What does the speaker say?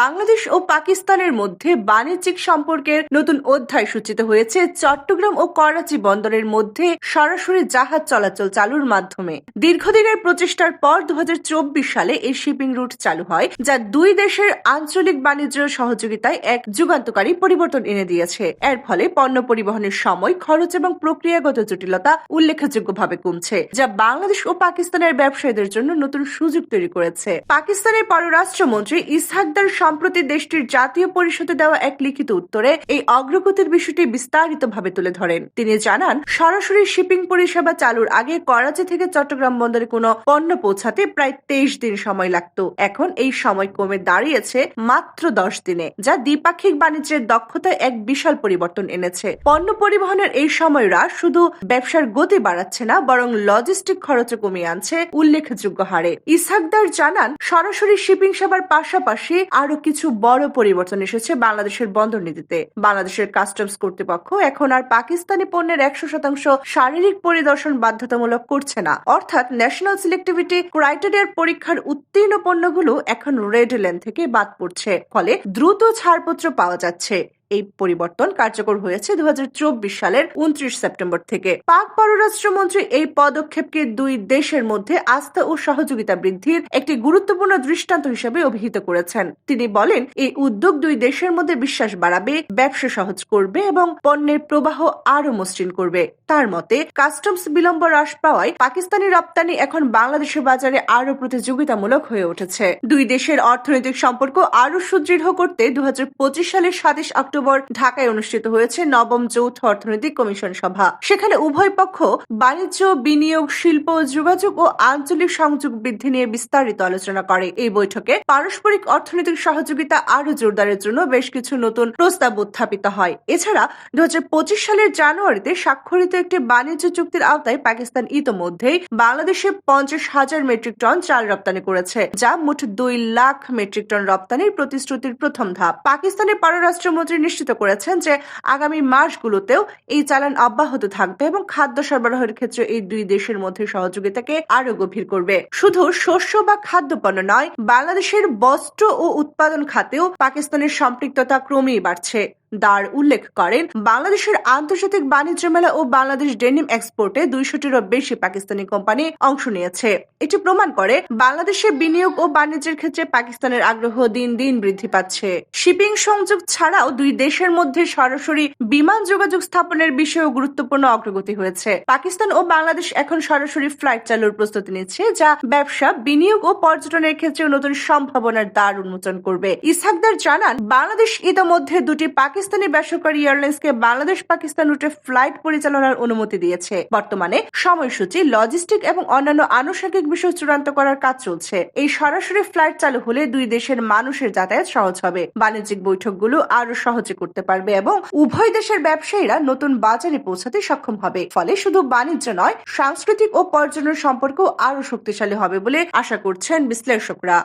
বাংলাদেশ ও পাকিস্তানের মধ্যে বাণিজ্যিক সম্পর্কের নতুন অধ্যায় সূচিত হয়েছে চট্টগ্রাম ও করাচি বন্দরের মধ্যে সরাসরি জাহাজ চলাচল চালুর মাধ্যমে। দীর্ঘদিনের প্রচেষ্টার পর দু সালে এই শিপিং রুট চালু হয়, যা দুই দেশের আঞ্চলিক বাণিজ্য সহযোগিতায় এক যুগান্তকারী পরিবর্তন এনে দিয়েছে। এর ফলে পণ্য পরিবহনের সময়, খরচ এবং প্রক্রিয়াগত জটিলতা উল্লেখযোগ্যভাবে কমছে, যা বাংলাদেশ ও পাকিস্তানের ব্যবসায়ীদের জন্য নতুন সুযোগ তৈরি করেছে। পাকিস্তানের পররাষ্ট্রমন্ত্রী ইসহাকদার সম্প্রতি দেশটির জাতীয় পরিষদে দেওয়া এক লিখিত উত্তরে এই অগ্রগতির বিষয়টি বিস্তারিতভাবে তুলে ধরেন। তিনি জানান, সরাসরি শিপিং পরিষেবা চালুর আগে করাচি থেকে চট্টগ্রাম বন্দরে কোনো পণ্য পৌঁছাতে প্রায় তেইশ দিন সময় লাগতো। এখন এই সময় কমে দাঁড়িয়েছে মাত্র দশ দিনে, যা দ্বিপাক্ষিক বাণিজ্যের দক্ষতায় এক বিশাল পরিবর্তন এনেছে। পণ্য পরিবহনের এই সময় হ্রাস শুধু ব্যবসার গতি বাড়াচ্ছে না, বরং লজিস্টিক খরচও কমিয়ে আনছে উল্লেখযোগ্য হারে। ইসহাকদার জানান, সরাসরি শিপিং সেবার পাশাপাশি আরও কিছু বড় পরিবর্তন এসেছে বাংলাদেশের বন্দর নীতিতে। বাংলাদেশের কাস্টমস কর্তৃপক্ষ এখন আর পাকিস্তানি পণ্যের একশো শতাংশ শারীরিক পরিদর্শন বাধ্যতামূলক করছে না। অর্থাৎ ন্যাশনাল সিলেক্টিভিটি ক্রাইটেরিয়ার পরীক্ষার উত্তীর্ণ পণ্যগুলো এখন রেড লেন থেকে বাদ পড়ছে। ফলে দ্রুত ছাড়পত্র পাওয়া যাচ্ছে। এই পরিবর্তন কার্যকর হয়েছে দু হাজার চব্বিশ সালের উনত্রিশ সেপ্টেম্বর থেকে। পাক পররাষ্ট্রমন্ত্রী এই পদক্ষেপকে দুই দেশের মধ্যে আস্থা ও সহযোগিতা বৃদ্ধির একটি গুরুত্বপূর্ণ দৃষ্টান্ত হিসেবে অভিহিত করেছেন। তিনি বলেন, এই উদ্যোগ দুই দেশের মধ্যে বিশ্বাস বাড়াবে, ব্যবসা সহজ করবে এবং পণ্যের প্রবাহ আরও মসৃণ করবে। তার মতে, কাস্টমস বিলম্ব হ্রাস পাওয়ায় পাকিস্তানি রপ্তানি এখন বাংলাদেশের বাজারে আরও প্রতিযোগিতামূলক হয়ে উঠেছে। দুই দেশের অর্থনৈতিক সম্পর্ক আরও সুদৃঢ় করতে দু হাজার পঁচিশ সালের সাতাশ অক্টোবর ঢাকায় অনুষ্ঠিত হয়েছে নবম যৌথ অর্থনৈতিক কমিশন সভা। সেখানে উভয় পক্ষ বাণিজ্য, বিনিয়োগ, শিল্প, যোগাযোগ ও আঞ্চলিক সংযোগ বৃদ্ধি নিয়ে বিস্তারিত আলোচনা করে। এই বৈঠকে পারস্পরিক অর্থনৈতিক সহযোগিতা আরও জোরদারের জন্য বেশ কিছু নতুন প্রস্তাব উত্থাপিত হয়। এছাড়া দুহাজার পঁচিশ সালের জানুয়ারিতে স্বাক্ষরিত একটি বাণিজ্য চুক্তির আওতায় পাকিস্তান ইতোমধ্যেই বাংলাদেশে পঞ্চাশ হাজার মেট্রিক টন চাল রপ্তানি করেছে, যা মোট দুই লাখ মেট্রিক টন রপ্তানির প্রতিশ্রুতির প্রথম ধাপ। পাকিস্তানের পররাষ্ট্রমন্ত্রী নিশ্চিত করেছেন যে আগামী মাসগুলোতেও এই চালান অব্যাহত থাকবে এবং খাদ্য সরবরাহের ক্ষেত্রে এই দুই দেশের মধ্যে সহযোগিতাকে আরও গভীর করবে। শুধু শস্য বা খাদ্যপণ্য নয়, বাংলাদেশের বস্ত্র ও উৎপাদন খাতেও পাকিস্তানের সম্পৃক্ততা ক্রমেই বাড়ছে। দার উল্লেখ করেন, বাংলাদেশের আন্তর্জাতিক বাণিজ্য মেলা ও বাংলাদেশ ডেনিম এক্সপোর্টে দুইশোটিরও বেশি পাকিস্তানি কোম্পানি অংশ নিয়েছে। এটি প্রমাণ করে বাংলাদেশের বিনিয়োগ ও বাণিজ্যের ক্ষেত্রে পাকিস্তানের আগ্রহ দিন দিন বৃদ্ধি পাচ্ছে। শিপিং সংযোগ ছাড়াও দুই দেশের মধ্যে সরাসরি বিমান যোগাযোগ স্থাপনের বিষয়েও গুরুত্বপূর্ণ অগ্রগতি হয়েছে। পাকিস্তান ও বাংলাদেশ এখন সরাসরি ফ্লাইট চালুর প্রস্তুতি নিচ্ছে, যা ব্যবসা, বিনিয়োগ ও পর্যটনের ক্ষেত্রে নতুন সম্ভাবনার দ্বার উন্মোচন করবে। ইসহাকদার জানান, বাংলাদেশ ইতোমধ্যে দুটি পাকিস্তানি বেসরকারি এয়ারলাইন্সকে বাংলাদেশ পাকিস্তান রুটে ফ্লাইট পরিচালনার অনুমতি দিয়েছে। বর্তমানে সময়সূচি, লজিস্টিক এবং অন্যান্য আনুষঙ্গিক বিষয় চূড়ান্ত করার কাজ চলছে। এই সরাসরি ফ্লাইট চালু হলে দুই দেশের মানুষের যাতায়াত সহজ হবে। বাণিজ্যিক বৈঠকগুলো আরও সহজে করতে পারবে এবং উভয় দেশের ব্যবসায়ীরা নতুন বাজারে পৌঁছাতে সক্ষম হবে। ফলে শুধু বাণিজ্য নয়, সাংস্কৃতিক ও পর্যটন সম্পর্ক আরও শক্তিশালী হবে বলে আশা করছেন বিশ্লেষকরা।